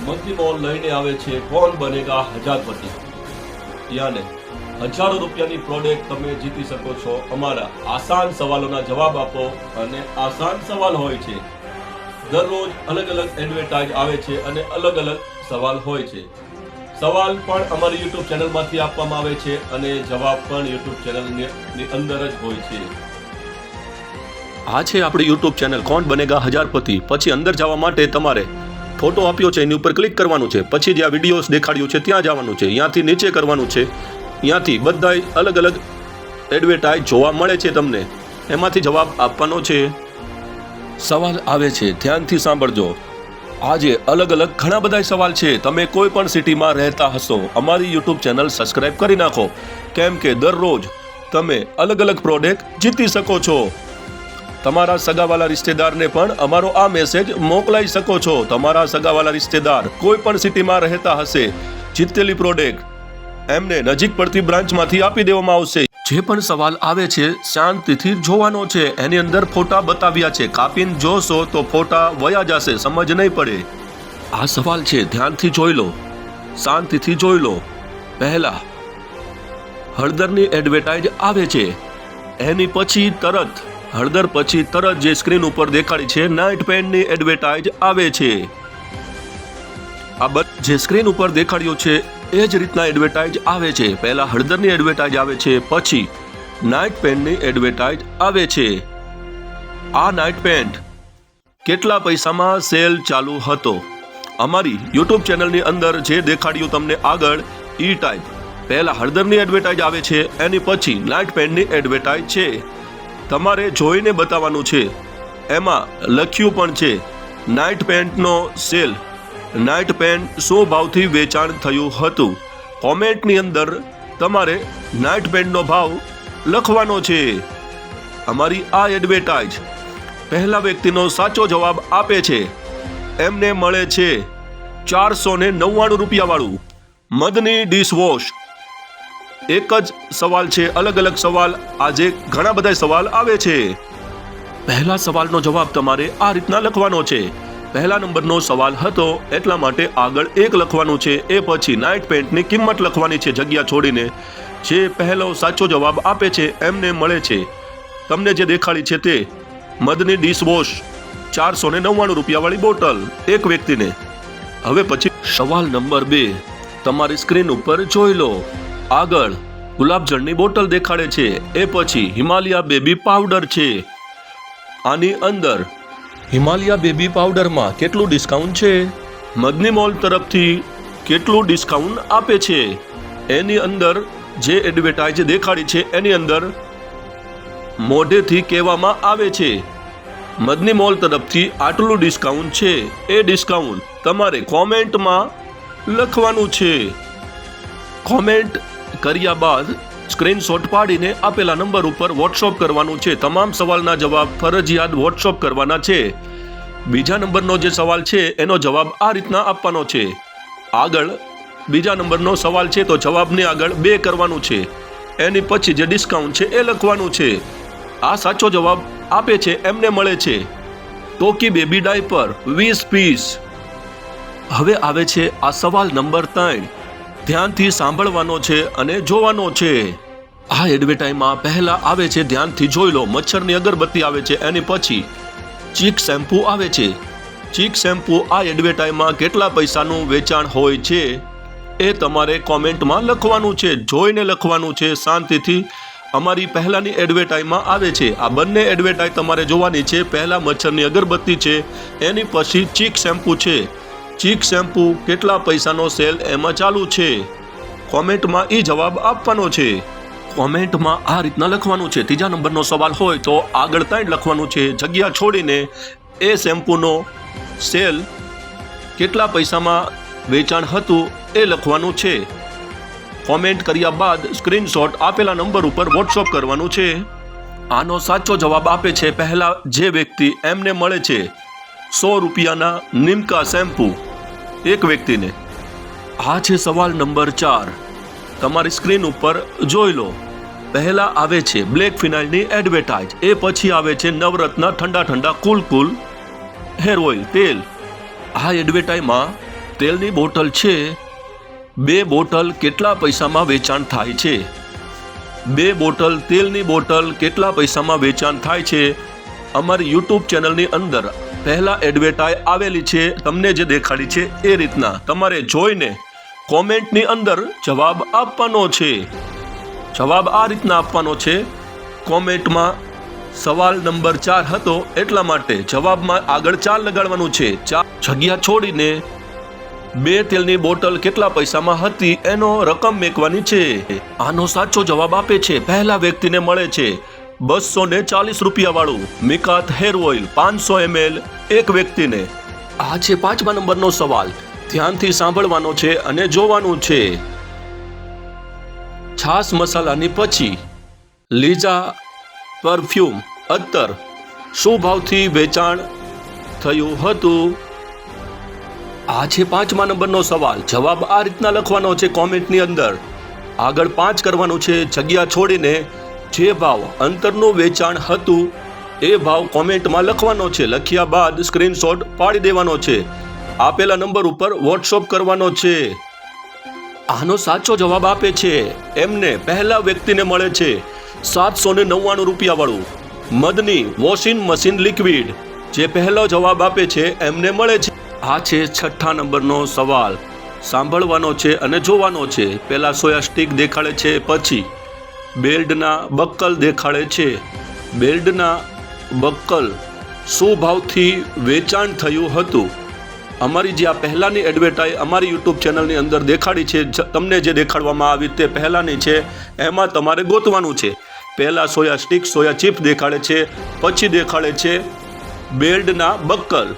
મંત્રી લઈને આવે છે. કોણ બનેગા હજારપતિ? યાને, હજારો રૂપિયાની પ્રોડક્ટ તમે જીતી શકો છો. અમારા આસાન સવાલોના જવાબ આપો અને આસાન સવાલ હોય છે. દરરોજ અલગ અલગ એડવર્ટાઇઝ આવે છે અને અલગ અલગ સવાલ હોય છે. સવાલ પણ અમારી યુટ્યુબ ચેનલમાંથી આપવામાં આવે છે અને જવાબ પણ યુટ્યુબ ચેનલની અંદર જ હોય છે. આ છે આપણી યુટ્યુબ ચેનલ કોણ બનેગા હજારપતિ? પછી અંદર જવા માટે તમારે ફોટો આપ્યો છે, એની ઉપર ક્લિક કરવાનું છે. પછી જે આ વિડીયોઝ દેખાડ્યું છે, ત્યાં જવાનું છે. ત્યાંથી નીચે કરવાનું છે. ત્યાંથી બધા અલગ અલગ એડવર્ટાઇઝ જોવા મળે છે તમને. એમાંથી જવાબ આપવાનો છે. સવાલ આવે છે, ધ્યાનથી સાંભળજો. આજે અલગ અલગ ઘણા બધા સવાલ છે. તમે કોઈ પણ સિટીમાં રહેતા હશો, અમારી યુટ્યુબ ચેનલ સબસ્ક્રાઇબ કરી નાખો. કેમ કે દરરોજ તમે અલગ અલગ પ્રોડક્ટ જીતી શકો છો. તમારા સગાવાલા રિશ્તેદારને પણ અમારો આ મેસેજ મોકલાઈ શકો છો. તમારા સગાવાલા રિશ્તેદાર કોઈ પણ સિટીમાં રહેતા હશે, જીતેલી પ્રોડક્ટ એમને નજીક પડતી બ્રાન્ચમાંથી આપી દેવામાં આવશે. જે પણ સવાલ આવે છે, શાંતિથી જોવાનો છે. એની અંદર ફોટા બતાવ્યા છે. કાપીને જોશો તો ફોટા વયા જશે, સમજ નહીં પડે. આ સવાલ છે, ધ્યાનથી જોઈ લો. શાંતિથી જોઈ લો. પહેલા, હળદરની એડવર્ટાઇઝ આવે છે. એની પછી તરત હળદર પછી તરત જે સ્ક્રીન ઉપર દેખાડી છે નાઇટ પેન્ટની એડવર્ટાઇઝ આવે છે. આ બધ જે સ્ક્રીન ઉપર દેખાડ્યું છે, એ જ રીતના એડવર્ટાઇઝ આવે છે. પહેલા હળદરની એડવર્ટાઇઝ આવે છે, પછી નાઇટ પેન્ટની એડવર્ટાઇઝ આવે છે. આ નાઇટ પેન્ટ કેટલા પૈસામાં સેલ ચાલુ હતો? અમારી યુટ્યુબ ચેનલની અંદર જે દેખાડ્યું તમને આગળ, ઈ ટાઈપ પહેલા હળદરની એડવર્ટાઇઝ આવે છે, એની પછી નાઇટ પેન્ટની એડવર્ટાઇઝ છે. તમારે જોઈને બતાવવાનું છે. એમાં લખ્યું પણ છે, નાઇટ પેન્ટનો સેલ. નાઇટ પેન્ટ સો ભાવથી વેચાણ થયું હતું. કોમેન્ટની અંદર તમારે નાઇટ પેન્ટનો ભાવ લખવાનો છે. અમારી આ એડવર્ટાઇઝ પહેલા વ્યક્તિનો સાચો જવાબ આપે છે. એમને મળે છે ચારસો ને નવ્વાણું રૂપિયાવાળું. મદની ડિશવોશ. એક જ સવાલ છે, અલગ અલગ સવાલ. આજે ઘણા બધા સવાલ આવે છે. પહેલા સવાલનો જવાબ તમારે આ રીતના લખવાનો છે. પહેલા નંબરનો સવાલ હતો, એટલા માટે આગળ એક લખવાનું છે, એ પછી નાઇટ પેન્ટની કિંમત લખવાની છે, જગ્યા છોડીને. જે પહેલો સાચો જવાબ આપે છે, એમને મળે છે. તમને જે દેખાડી છે તે મદની ડિશવોશ ચારસો ને નવ્વાણું રૂપિયાવાળી બોટલ, એક વ્યક્તિને. હવે પછી સવાલ નંબર બે, તમારી સ્ક્રીન ઉપર જોઈ લો. આગળ, ગુલાબજળની બોટલ દેખાડે છે. એ પછી હિમાલયા બેબી પાવડર છે. આની અંદર, હિમાલયા બેબી પાવડરમાં કેટલું ડિસ્કાઉન્ટ છે? મદની મોલ તરફથી કેટલું ડિસ્કાઉન્ટ આપે છે? એની અંદર, જે એડવર્ટાઇઝ દેખાડી છે એની અંદર, મોઢેથી કહેવામાં આવે છે. મદની મોલ તરફથી આટલું ડિસ્કાઉન્ટ છે. એ ડિસ્કાઉન્ટ તમારે કોમેન્ટમાં લખવાનું છે. કોમેન્ટ કર્યા બાદ સ્ક્રીનશોટ પાડીને આપેલા નંબર ઉપર વોટ્સઅપ કરવાનું છે. તમામ સવાલના જવાબ ફરજિયાત વોટ્સઅપ કરવાના છે. બીજા નંબરનો જે સવાલ છે, એનો જવાબ આ રીતના આપવાનો છે. આગળ બીજા નંબરનો સવાલ છે, તો જવાબની આગળ બે કરવાનું છે. એની પછી જે ડિસ્કાઉન્ટ છે, એ લખવાનું છે. આ સાચો જવાબ આપે છે, એમને મળે છે. ટોકી બેબી ડાયપર, વીસ પીસ. હવે આવે છે આ સવાલ નંબર ત્રણ. ધ્યાનથી સાંભળવાનો છે અને જોવાનો છે. આ એડવર્ટાઈઝમાં પહેલા આવે છે, ધ્યાનથી જોઈ લો. મચ્છરની અગરબત્તી આવે છે, એની પછી ચીક શેમ્પૂ આવે છે. ચીક શેમ્પૂ આ એડવર્ટાઈઝમાં કેટલા પૈસાનું વેચાણ હોય છે એ તમારે કોમેન્ટમાં લખવાનું છે. જોઈને લખવાનું છે શાંતિથી. અમારી પહેલાની એડવર્ટાઈઝમાં આવે છે. આ બંને એડવર્ટાઈઝ તમારે જોવાની છે. પહેલાં મચ્છરની અગરબત્તી છે, એની પછી ચીક શેમ્પૂ છે. ચીક શેમ્પૂ, કેટલા પૈસાનો સેલ એમાં ચાલુ છે? કોમેન્ટમાં એ જવાબ આપવાનો છે. કોમેન્ટમાં આ રીતના લખવાનું છે. ત્રીજા નંબરનો સવાલ હોય તો આગળ ત્યાં લખવાનું છે. જગ્યા છોડીને એ શેમ્પૂનો સેલ કેટલા પૈસામાં વેચાણ હતું એ લખવાનું છે. કોમેન્ટ કર્યા બાદ સ્ક્રીનશોટ આપેલા નંબર ઉપર વોટ્સઅપ કરવાનું છે. આનો સાચો જવાબ આપે છે પહેલા જે વ્યક્તિ એમને મળે છે. સો રૂપિયાના નિમકા શેમ્પૂ. એક વ્યક્તિને. આ છે સવાલ નંબર ચાર. તમારી સ્ક્રીન ઉપર જોઈ લો. પહેલા આવે છે બ્લેક ફિનાઇલની એડવર્ટાઇઝ. એ પછી આવે છે નવરત્ન ઠંડા ઠંડા કુલ કુલ હેર ઓઇલ, તેલ. આ એડવર્ટાઇઝમાં તેલની બોટલ છે. બે બોટલ કેટલા પૈસામાં વેચાણ થાય છે? બે બોટલ તેલની બોટલ કેટલા પૈસામાં વેચાણ થાય છે? અમારી યુટ્યુબ ચેનલની અંદર પહેલા એડવર્ટાઇઝ આવેલી છે, તમને જે દેખાડી છે એ રીતના. તમારે જોઈને કોમેન્ટની અંદર જવાબ આપવાનો છે. જવાબ આ રીતના આપવાનો છે, કોમેન્ટમાં સવાલ નંબર ચાર હતો, એટલા માટે જવાબમાં આગળ ચાર લગાડવાનું છે. ચાર જગ્યા છોડીને બે તેલની બોટલ કેટલા પૈસામાં હતી, એનો રકમ મેકવાની છે. આનો સાચો જવાબ આપે છે, પહેલા વ્યક્તિને મળે છે. બસો ને ચાલીસ રૂપિયા વાળું મિકાત હેર ઓઇલ પાંચસો એમએલ એક વ્યક્તિને. આ છે પાંચમા નંબરનો સવાલ. ધ્યાનથી સાંભળવાનો છે અને જોવાનું છે. છાસ મસાલાની પછી લીઝા પરફ્યુમ અત્તર શું ભાવથી વેચાણ થયું હતું? આ છે પાંચમા નંબરનો સવાલ. જવાબ આ રીતના લખવાનો છે કોમેન્ટની અંદર. આગળ પાંચ કરવાનું છે. જગ્યા છોડીને જે ભાવ અંતરનું વેચાણ હતું, એ ભાવ કોમેન્ટમાં લખવાનો છે. લખ્યા બાદ સ્ક્રીનશોટ પાડી દેવાનો છે. આપેલા નંબર ઉપર વોટ્સઅપ કરવાનો છે. આનો સાચો જવાબ આપે છે. એમને પહેલા વ્યક્તિને મળે છે સાતસો ને નવ્વાણું રૂપિયા વાળું. Madani washing machine liquid. જે પહેલો જવાબ આપે છે, એમને મળે છે. આ છે છઠ્ઠા નંબરનો સવાલ. સાંભળવાનો છે અને જોવાનો છે. પહેલા સોયા સ્ટિક દેખાડે છે પછી. બેલ્ટના બક્કલ દેખાડે છે. બેલ્ટના બક્કલ શું ભાવથી વેચાણ થયું હતું. અમારી જે આ પહેલાંની એડવર્ટાઈઝ અમારી યુટ્યુબ ચેનલની અંદર દેખાડી છે તમને જે દેખાડવામાં આવી તે પહેલાંની છે, એમાં તમારે ગોતવાનું છે. પહેલાં સોયા સ્ટિક સોયા ચીપ દેખાડે છે, પછી દેખાડે છે બેલ્ડના બક્કલ.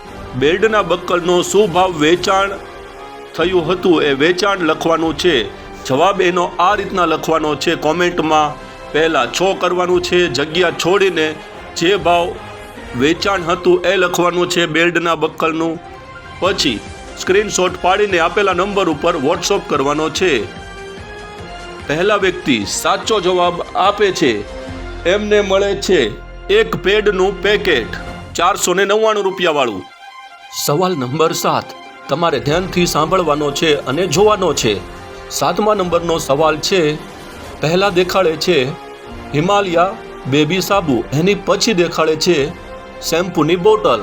બેલ્ડના બક્કલનો શું ભાવ વેચાણ થયું હતું, એ વેચાણ લખવાનું છે. જવાબ એનો આ રીતના લખવાનો છે. કોમેન્ટમાં પહેલાં છો કરવાનું છે, જગ્યા છોડીને જે ભાવ વેચાણ હતું એ લખવાનું છે બેલ્ડના બક્કલનું. પછી સ્ક્રીનશોટ પાડીને આપેલા નંબર ઉપર વોટ્સઅપ કરવાનો છે. પહેલા વ્યક્તિ સાચો જવાબ આપે છે. એમને મળે છે એક પેડનું પેકેટ ચારસો ને નવ્વાણું રૂપિયાવાળું. સવાલ નંબર સાત. તમારે ધ્યાનથી સાંભળવાનો છે અને જોવાનો છે. સાતમા નંબરનો સવાલ છે, પહેલા દેખાડે છે, હિમાલયા બેબી સાબુ, એની પછી દેખાડે છે, શેમ્પૂની બોટલ.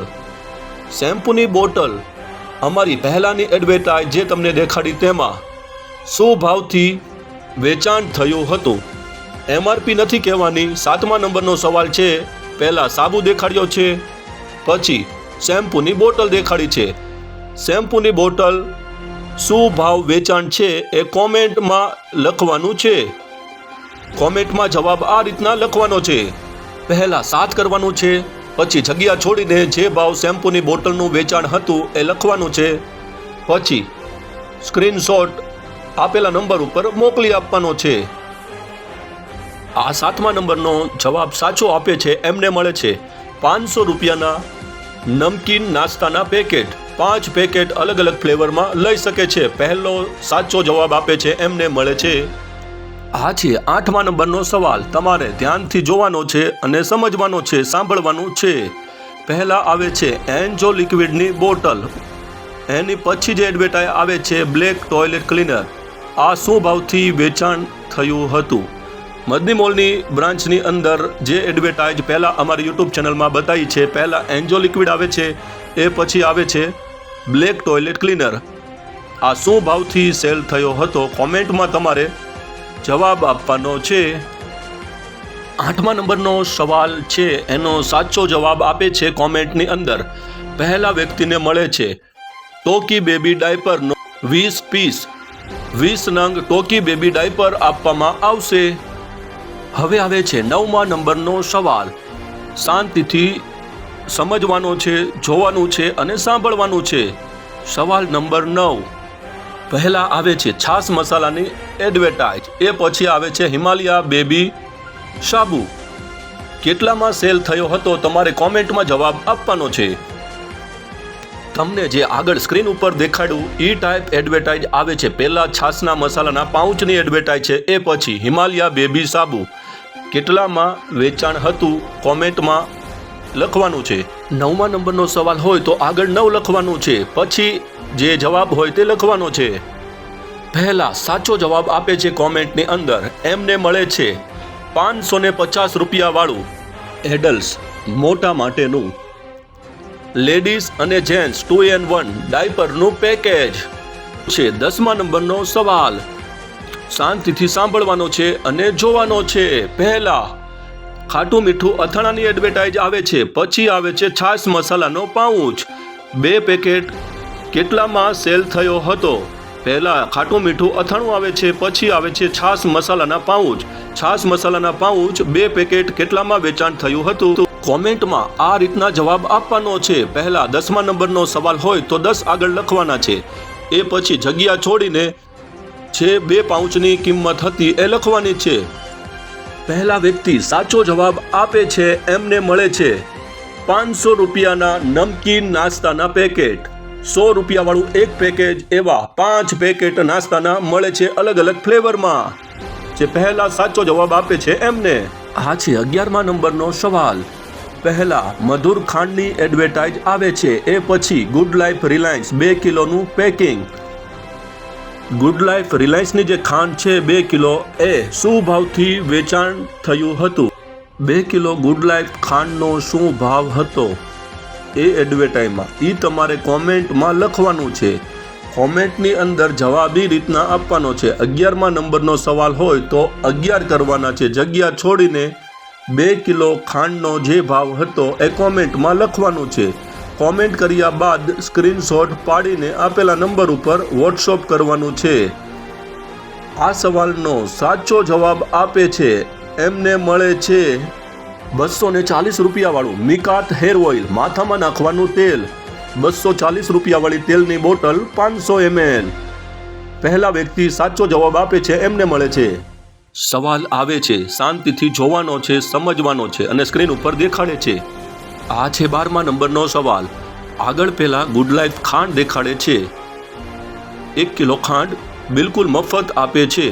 શેમ્પૂની બોટલ, અમારી પહેલાંની એડવર્ટાઇઝ જે તમને દેખાડી તેમાં, શું ભાવથી વેચાણ થયું હતું? એમઆરપી નથી કહેવાની, સાતમા નંબરનો સવાલ છે, પહેલાં સાબુ દેખાડ્યો છે, પછી શેમ્પૂની બોટલ દેખાડી છે. શેમ્પૂની બોટલ શું ભાવ વેચાણ છે એ કોમેન્ટમાં લખવાનું છે. કોમેન્ટમાં જવાબ આ રીતના લખવાનો છે. પહેલા સાત કરવાનું છે, પછી જગ્યા છોડીને જે ભાવ શેમ્પૂની બોટલનું વેચાણ હતું એ લખવાનું છે. પછી સ્ક્રીનશોટ આપેલા નંબર ઉપર મોકલી આપવાનો છે. આ સાતમા નંબરનો જવાબ સાચો આપે છે, એમને મળે છે. પાંચસો રૂપિયાના નમકીન નાસ્તાના પેકેટ. પાંચ પેકેટ અલગ અલગ ફ્લેવરમાં લઈ શકે છે. પહેલો સાચો જવાબ આપે છે, એમને મળે છે. આ છે આઠમા નંબરનો સવાલ. તમારે ધ્યાનથી જોવાનો છે અને સમજવાનો છે, સાંભળવાનું છે. પહેલા આવે છે એન્જો લિક્વિડની બોટલ. એની પછી જે એડવર્ટાઇઝ આવે છે બ્લેક ટોયલેટ ક્લીનર. આ શું ભાવથી વેચાણ થયું હતું? મદની મોલની બ્રાન્ચની અંદર જે એડવર્ટાઇઝ પહેલાં અમારી યુટ્યુબ ચેનલમાં બતાવી છે, પહેલાં એન્જો લિક્વિડ આવે છે, એ પછી આવે છે બ્લેક ટોયલેટ ક્લીનર. આ શું ભાવથી સેલ થયો હતો કોમેન્ટમાં તમારે જવાબ આપવાનો છે. આઠમા નંબરનો સવાલ છે, એનો સાચો જવાબ આપે છે કોમેન્ટની અંદર. પહેલા વ્યક્તિને મળે છે ટોકી બેબી ડાયપરનો વીસ પીસ. વીસ નંગ ટોકી બેબી ડાયપર આપવામાં આવશે. હવે આવે છે નવમા નંબરનો સવાલ. શાંતિથી સમજવાનો છે, જોવાનું છે અને સાંભળવાનું છે. સવાલ નંબર નવ. પહેલા આવે છે છાસ મસાલાની એડવર્ટાઇઝ. એ પછી આવે છે હિમાલયા બેબી સાબુ કેટલામાં સેલ થયો હતો તમારે કોમેન્ટમાં જવાબ આપવાનો છે. તમને જે આગળ સ્ક્રીન ઉપર દેખાડ્યું, ઈ ટાઈપ એડવર્ટાઇઝ આવે છે. પહેલા છાસના મસાલાના પાઉચની એડવર્ટાઇઝ છે, એ પછી હિમાલયા બેબી સાબુ કેટલામાં વેચાણ હતું કોમેન્ટમાં લખવાનું છે. નવમા નંબરનો સવાલ હોય તો આગળ નવ લખવાનું છે. પછી જે જવાબ હોય તે લખવાનો છે. પહેલા સાચો જવાબ આપે છે કોમેન્ટની અંદર. એમને મળે છે પાંચસો ને પચાસ રૂપિયાવાળું એડલ્ટ્સ મોટા માટેનું લેડીઝ અને જેન્ટ્સ ટુ એન વન ડાયપરનું પેકેજ. છે દસમા નંબરનો સવાલ. શાંતિથી સાંભળવાનો છે અને જોવાનો છે. પહેલા, ખાટું મીઠું અથાણાની એડવર્ટાઇઝ આવે છે, પછી આવે છે છાશ મસાલાનો પાઉચ. બે પેકેટ કેટલામાં સેલ થયો હતો? પહેલા, ખાટું મીઠું અથાણું આવે છે, પછી આવે છે છાશ મસાલાના પાઉચ. છાશ મસાલાના પાઉચ બે પેકેટ કેટલામાં વેચાણ થયું હતું? કોમેન્ટમાં આ રીતના જવાબ આપવાનો છે. પહેલા, દસમા નંબરનો સવાલ હોય તો દસ આગળ લખવાના છે. એ પછી જગ્યા છોડીને જે બે પાઉચની કિંમત હતી, એ લખવાની છે. પહેલા વ્યક્તિ સાચો જવાબ આપે છે, એમને મળે છે. પાંચસો રૂપિયાના નમકીન નાસ્તાના પેકેટ. સો રૂપિયાવાળું એક પેકેજ એવા પાંચ પેકેટ નાસ્તાના મળે છે અલગ અલગ ફ્લેવરમાં. જે પહેલા સાચો જવાબ આપે છે એમને. આ છે અગિયારમા નંબરનો સવાલ. પહેલા મધુર ખાંડની એડવર્ટાઇઝ આવે છે, એ પછી ગુડ લાઈફ રિલાયન્સ બે કિલોનું પેકિંગ. ગુડ લાઈફ રિલાયન્સની જે ખાંડ છે બે કિલો એ શું ભાવથી વેચાણ થયું હતું? બે કિલો ગુડ લાઈફ ખાંડનો શું ભાવ હતો? એ એડવર્ટાઈઝમાં એ તમારે કોમેન્ટમાં લખવાનું છે. કોમેન્ટની અંદર જવાબ રીતના આપવાનો છે. અગિયારમા નંબરનો સવાલ હોય તો અગિયાર કરવાના છે. જગ્યા છોડીને બે કિલો ખાંડનો જે ભાવ હતો એ કોમેન્ટમાં લખવાનું છે. કોમેન્ટ કર્યા બાદ સ્ક્રીનશોટ પાડીને આપેલા નંબર ઉપર વોટ્સઅપ કરવાનું છે. આ સવાલનો સાચો જવાબ આપે છે. એમને મળે છે બસો ને ચાલીસ રૂપિયાવાળું મિકાત હેર ઓઇલ, માથામાં નાખવાનું તેલ. બસો ચાલીસ રૂપિયાવાળી તેલની બોટલ પાંચસો એમએલ. પહેલા વ્યક્તિ સાચો જવાબ આપે છે, એમને મળે છે. સવાલ આવે છે, શાંતિથી જોવાનો છે, સમજવાનો છે અને સ્ક્રીન ઉપર દેખાડે છે. આ છે બારમા નંબરનો સવાલ. આગળ પહેલા ગુડ લાઈફ ખાંડ દેખાડે છે. એક કિલો ખાંડ બિલકુલ મફત આપે છે.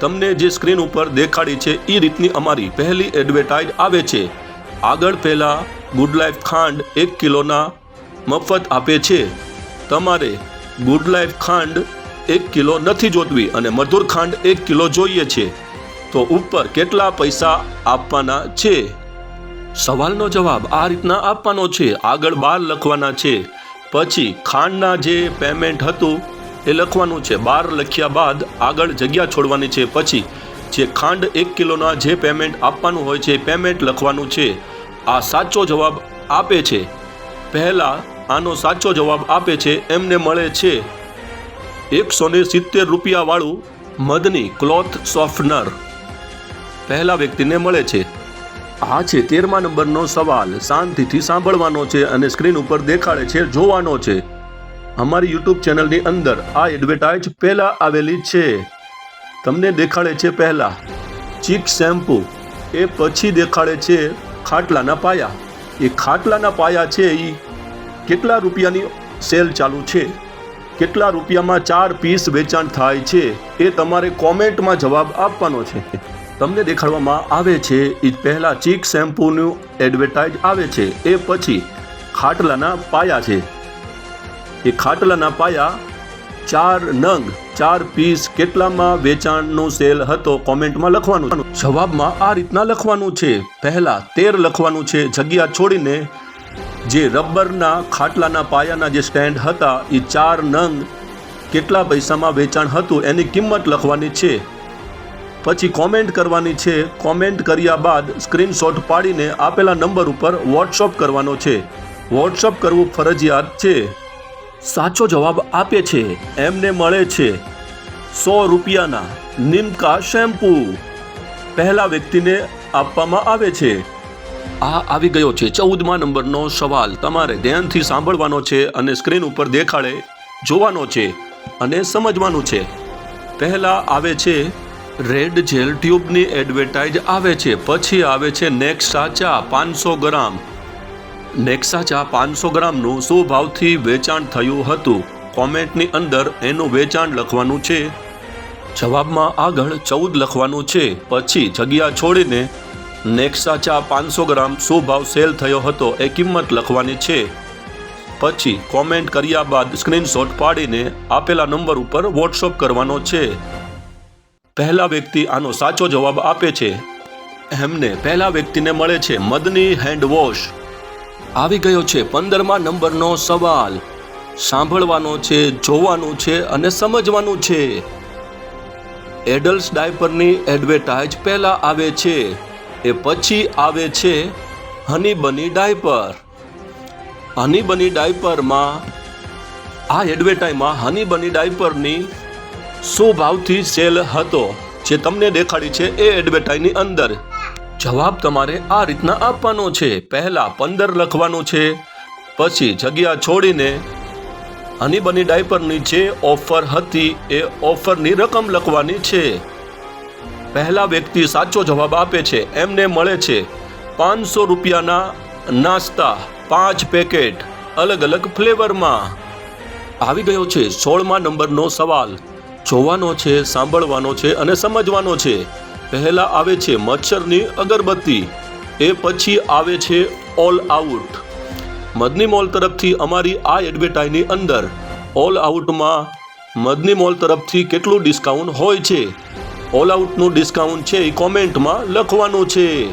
તમને જે સ્ક્રીન ઉપર દેખાડી છે એ રીતની અમારી પહેલી એડવર્ટાઇઝ આવે છે. આગળ પહેલાં ગુડ લાઈફ ખાંડ એક કિલોના મફત આપે છે. તમારે ગુડ લાઈફ ખાંડ એક કિલો નથી જોતવી અને મધુર ખાંડ એક કિલો જોઈએ છે. તો ઉપર કેટલા પૈસા આપવાના છે? સવાલનો જવાબ આ રીતના આપવાનો છે. આગળ બાર લખવાના છે. પછી ખાંડના જે પેમેન્ટ હતું, એ લખવાનું છે. બાર લખ્યા બાદ આગળ જગ્યા છોડવાની છે. પછી જે ખાંડ એક કિલોના જે પેમેન્ટ આપવાનું હોય છે પેમેન્ટ લખવાનું છે. આ સાચો જવાબ આપે છે. પહેલા આનો સાચો જવાબ આપે છે. એમને મળે છે એકસો ને સિત્તેર રૂપિયાવાળું મધની ક્લોથ સોફ્ટનર પહેલા વ્યક્તિને મળે છે. આ છે તેરમા નંબરનો સવાલ. શાંતિથી સાંભળવાનો છે અને સ્ક્રીન ઉપર દેખાડે છે, જોવાનો છે. અમારી યુટ્યુબ ચેનલની અંદર આ એડવર્ટાઇઝ પહેલા આવેલી છે. તમને દેખાડે છે પહેલા. ચીક શેમ્પૂ. એ પછી દેખાડે છે ખાટલાના પાયા. એ ખાટલાના પાયા છે એ કેટલા રૂપિયાની સેલ ચાલુ છે? કેટલા રૂપિયામાં ચાર પીસ વેચાણ થાય છે? એ તમારે કોમેન્ટમાં જવાબ આપવાનો છે. તમને દેખાડવામાં આવે છે એ પહેલાં ચીક શેમ્પૂનું એડવર્ટાઇઝ આવે છે, એ પછી ખાટલાના પાયા છે. એ ખાટલાના પાયા ચાર નંગ, ચાર પીસ કેટલામાં વેચાણનું સેલ હતો કોમેન્ટમાં લખવાનું જવાબમાં આ રીતના લખવાનું છે, પહેલાં તેર લખવાનું છે, જગ્યા છોડીને જે રબરના ખાટલાના પાયાના જે સ્ટેન્ડ હતા એ ચાર નંગ કેટલા પૈસામાં વેચાણ હતું, એની કિંમત લખવાની છે. પછી કોમેન્ટ કરવાની છે. કોમેન્ટ કર્યા બાદ સ્ક્રીનશોટ પાડીને આપેલા નંબર ઉપર વોટ્સઅપ કરવાનો છે. વોટ્સઅપ કરવું ફરજિયાત છે. સાચો જવાબ આપે છે. એમને મળે છે. સો રૂપિયાના નિમકા શેમ્પૂ. પહેલા વ્યક્તિને આપવામાં આવે છે. આ આવી ગયો છે ચૌદમા નંબરનો સવાલ. તમારે ધ્યાનથી સાંભળવાનો છે અને સ્ક્રીન ઉપર દેખાડે જોવાનો છે અને સમજવાનું છે. પહેલા આવે છે રેડ જેલ ટ્યુબની એડવર્ટાઇઝ આવે છે, પછી આવે છે નેક્સા ચા પાંચસો ગ્રામ. નેક્સા ચા પાંચસો ગ્રામનું શું ભાવથી વેચાણ થયું હતું? કોમેન્ટની અંદર એનું વેચાણ લખવાનું છે. જવાબમાં આગળ ચૌદ લખવાનું છે, પછી જગ્યા છોડીને નેક્સા ચા પાંચસો ગ્રામ શું ભાવ સેલ થયો હતો એ કિંમત લખવાની છે. પછી કોમેન્ટ કર્યા બાદ સ્ક્રીનશોટ પાડીને આપેલા નંબર ઉપર વોટ્સઅપ કરવાનો છે. પહેલા વ્યક્તિ આનો સાચો જવાબ આપે છે. એમને પહેલા વ્યક્તિને મળે છે મદની હેન્ડ વોશ. આવી ગયો છે પંદરમા નંબરનો સવાલ. સાંભળવાનો છે, જોવાનું છે અને સમજવાનું છે. એડલ્ટ ડાયપરની એડવર્ટાઇઝ પહેલા આવે છે. એ પછી આવે છે હની બની ડાયપર. હની બની ડાયપરમાં આ એડવર્ટાઇઝમાં હની બની ડાયપરની શું ભાવથી સેલ હતો. જે તમને દેખાડી છે એ એડવર્ટાઇઝની અંદર. જવાબ તમારે આ રીતના આપવાનો છે. પહેલા પંદર લખવાનું છે, પછી જગ્યા છોડીને. હની બની ડાયપરની જે ઓફર હતી, એ ઓફરની રકમ લખવાની છે. પહેલા વ્યક્તિ સાચો જવાબ આપે છે, એમને મળે છે. પાંચસો રૂપિયાના નાસ્તા, પાંચ પેકેટ અલગ અલગ ફ્લેવરમાં. આવી ગયો છે સોળમા નંબરનો સવાલ. જોવાનો છે, સાંભળવાનો છે અને સમજવાનો છે. પહેલા આવે છે મચ્છરની અગરબત્તી, એ પછી આવે છે ઓલ આઉટ મદની મોલ તરફથી અમારી આ એડવર્ટાઇઝની અંદર ઓલ આઉટમાં મદની મોલ તરફથી કેટલું ડિસ્કાઉન્ટ હોય છે? ઓલ આઉટનું ડિસ્કાઉન્ટ છે એ કોમેન્ટમાં લખવાનું છે.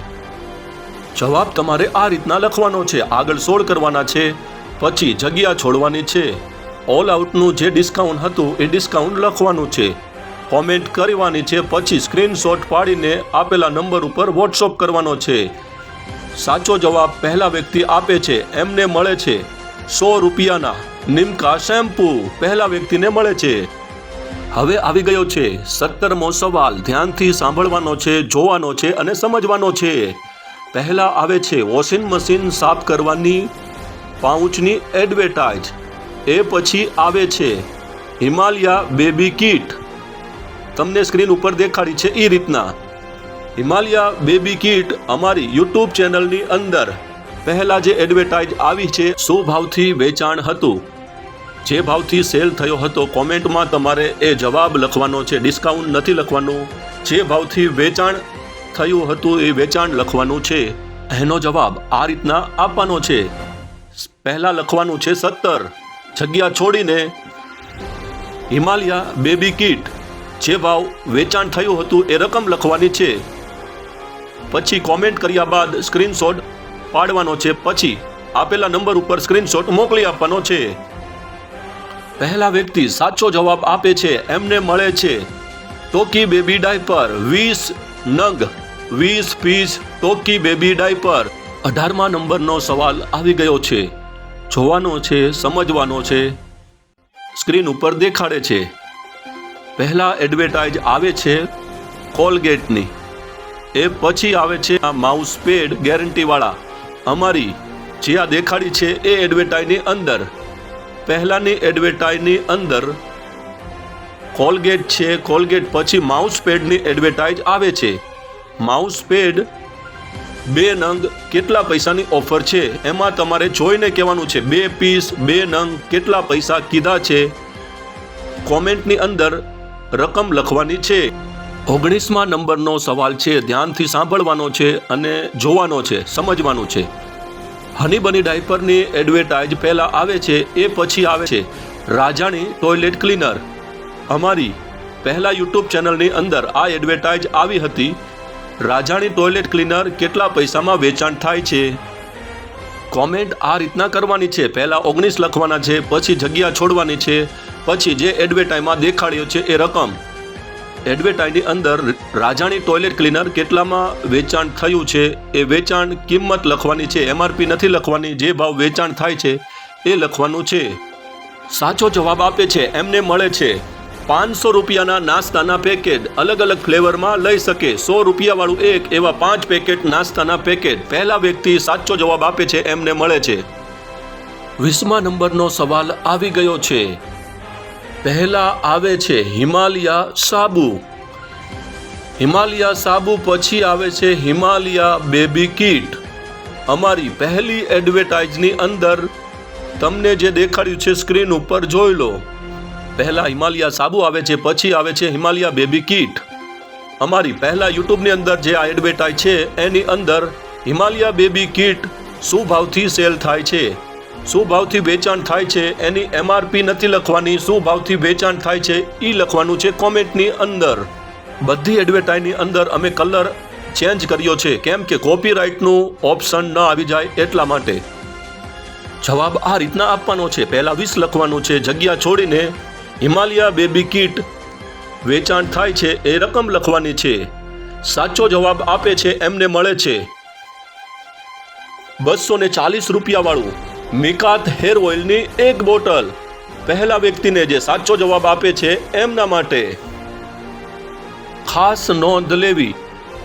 જવાબ તમારે આ રીતના લખવાનો છે. આગળ સોળ કરવાના છે, પછી જગ્યા છોડવાની છે. ઓલ આઉટનું જે ડિસ્કાઉન્ટ હતું, એ ડિસ્કાઉન્ટ લખવાનું છે. કોમેન્ટ કરવાની છે, પછી સ્ક્રીનશોટ પાડીને આપેલા નંબર ઉપર વોટ્સઅપ કરવાનો છે. સાચો જવાબ પહેલા વ્યક્તિ આપે છે, એમને મળે છે. સો રૂપિયાના નિમકા શેમ્પૂ પહેલા વ્યક્તિને મળે છે. હવે આવી ગયો છે, સત્તરમો સવાલ. ધ્યાનથી સાંભળવાનો છે, જોવાનો છે અને સમજવાનો છે. પહેલા આવે છે વોશિંગ મશીન સાફ કરવાની પાઉચની એડવર્ટાઇઝ એ પછી આવે છે. Himalaya baby kit. તમને સ્ક્રીન ઉપર દેખાડી છે એ રીતના. હિમાલયા બેબી કીટ અમારી યુટ્યુબ ચેનલની અંદર. પહેલા જે એડવર્ટાઇઝ આવી છે, શું ભાવથી વેચાણ હતું? જે ભાવથી સેલ થયો હતો, કોમેન્ટમાં તમારે એ જવાબ લખવાનો છે. ડિસ્કાઉન્ટ નથી લખવાનું. જે ભાવથી વેચાણ થયું હતું, એ વેચાણ લખવાનું છે. એનો જવાબ આ રીતના આપવાનો છે. પહેલાં લખવાનું છે સત્તર. જગ્યા છોડીને હિમાલયા બેબી કીટ જે ભાવ વેચાણ થયું હતું એ રકમ લખવાની છે. પછી કોમેન્ટ કર્યા બાદ સ્ક્રીનશોટ પાડવાનો છે. પછી આપેલા નંબર ઉપર સ્ક્રીનશોટ મોકલી આપવાનો છે. પહેલા વ્યક્તિ સાચો જવાબ આપે છે, એમને મળે છે. ટોકી બેબી ડાયપર, વીસ નંગ, વીસ પીસ ટોકી બેબી ડાયપર. અઢારમા નંબરનો સવાલ આવી ગયો છે. જોવાનો છે, સમજવાનો છે. સ્ક્રીન ઉપર દેખાડે છે. પહેલાં એડવર્ટાઇઝ આવે છે કોલગેટની. એ પછી આવે છે આ માઉસ પેડ ગેરંટીવાળા અમારી જે આ દેખાડી છે એ એડવર્ટાઇઝની અંદર. પહેલાંની એડવર્ટાઇઝની અંદર કોલગેટ છે, કોલગેટ પછી માઉસ પેડની એડવર્ટાઇઝ આવે છે. માઉસ પેડ બે નંગ કેટલા પૈસાની ઓફર છે? એમાં તમારે જોઈને કહેવાનું છે, બે પીસ, બે નંગ કેટલા પૈસા કીધા છે? કોમેન્ટની અંદર રકમ લખવાની છે. ઓગણીસમા નંબરનો સવાલ છે, ધ્યાનથી સાંભળવાનો છે અને જોવાનો છે, સમજવાનું છે. હની બની ડાયપરની એડવર્ટાઇઝ પહેલાં આવે છે, એ પછી આવે છે. Rajani toilet cleaner. અમારી પહેલા યુટ્યુબ ચેનલની અંદર આ એડવર્ટાઇઝ આવી હતી. રાજાણી ટોયલેટ ક્લીનર કેટલા પૈસામાં વેચાણ થાય છે? કોમેન્ટ આ રીતના કરવાની છે. પહેલાં ઓગણીસ લખવાના છે, પછી જગ્યા છોડવાની છે, પછી જે એડવર્ટાઇઝમાં દેખાડ્યો છે એ રકમ. એડવર્ટાઇઝની અંદર રાજાણી ટોયલેટ ક્લીનર કેટલામાં વેચાણ થયું છે, એ વેચાણ કિંમત લખવાની છે. એમઆરપી નથી લખવાની, જે ભાવ વેચાણ થાય છે એ લખવાનું છે. સાચો જવાબ આપે છે, એમને મળે છે. પાંચસો રૂપિયાના નાસ્તાના પેકેટ અલગ અલગ ફ્લેવરમાં લઈ શકે. સો રૂપિયાવાળું એક એવા પાંચ પેકેટ નાસ્તાના પેકેટ પહેલા વ્યક્તિ સાચો જવાબ આપે છે એમને મળે છે. વીસમા નંબરનો સવાલ આવી ગયો છે. પહેલા આવે છે હિમાલયા સાબુ. હિમાલયા સાબુ પછી આવે છે હિમાલયા બેબી કીટ. અમારી પહેલી એડવર્ટાઇઝની અંદર તમને જે દેખાડ્યું છે સ્ક્રીન ઉપર જોઈ લો. પહેલા હિમાલયા સાબુ આવે છે, પછી આવે છે હિમાલયા બેબી કીટ. અમારી પહેલા યુટ્યુબની અંદર જે આ એડવર્ટાઇઝ છે, એની અંદર હિમાલયા બેબી કીટ શું ભાવથી સેલ થાય છે, શું ભાવથી વેચાણ થાય છે, એની એમઆરપી નથી લખવાની, શું ભાવથી વેચાણ થાય છે એ લખવાનું છે કોમેન્ટની અંદર. બધી એડવર્ટાઈઝની અંદર અમે કલર ચેન્જ કર્યો છે, કેમ કે કોપીરાઇટનું ઓપ્શન ન આવી જાય એટલા માટે. જવાબ આ રીતના આપવાનો છે, પહેલા વીસ લખવાનું છે, જગ્યા છોડીને હિમાલયા બેબી કીટ વેચાણ થાય છે એ રકમ લખવાની છે. સાચો જવાબ આપે છે, એમને મળે છે. બસો ને ચાલીસ રૂપિયા વાળું મિકાત હેર ઓઇલની એક બોટલ. પહેલા વ્યક્તિને જે સાચો જવાબ આપે છે, એમના માટે. ખાસ નોંધ લેવી,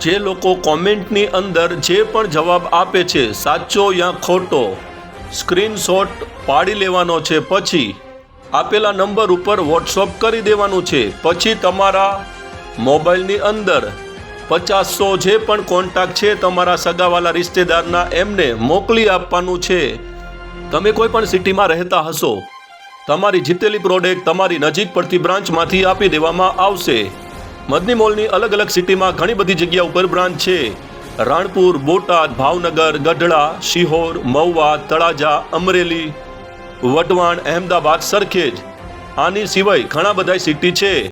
જે લોકો કોમેન્ટની અંદર જે પણ જવાબ આપે છે, સાચો યા ખોટો, સ્ક્રીનશોટ પાડી લેવાનો છે પછી. આપેલા નંબર ઉપર વોટ્સઅપ કરી દેવાનું છે. પછી તમારા મોબાઈલની અંદર પચાસસો જે પણ કોન્ટેક્ટ છે તમારા સગાવાલા રિશ્તેદારના એમને મોકલી આપવાનું છે. તમે કોઈ પણ સિટીમાં રહેતા હશો, તમારી જીતેલી પ્રોડક્ટ તમારી નજીક પડતી બ્રાન્ચમાંથી આપી દેવામાં આવશે. મદની મોલની અલગ અલગ સિટીમાં ઘણી બધી જગ્યા ઉપર બ્રાન્ચ છે. રાણપુર, બોટાદ, ભાવનગર, ગઢડા, શિહોર, મહુવા, તળાજા, અમરેલી વટવાણ અહેમદાબાદ સરખેજ. આની સિવાય ઘણા બધા સિટી છે.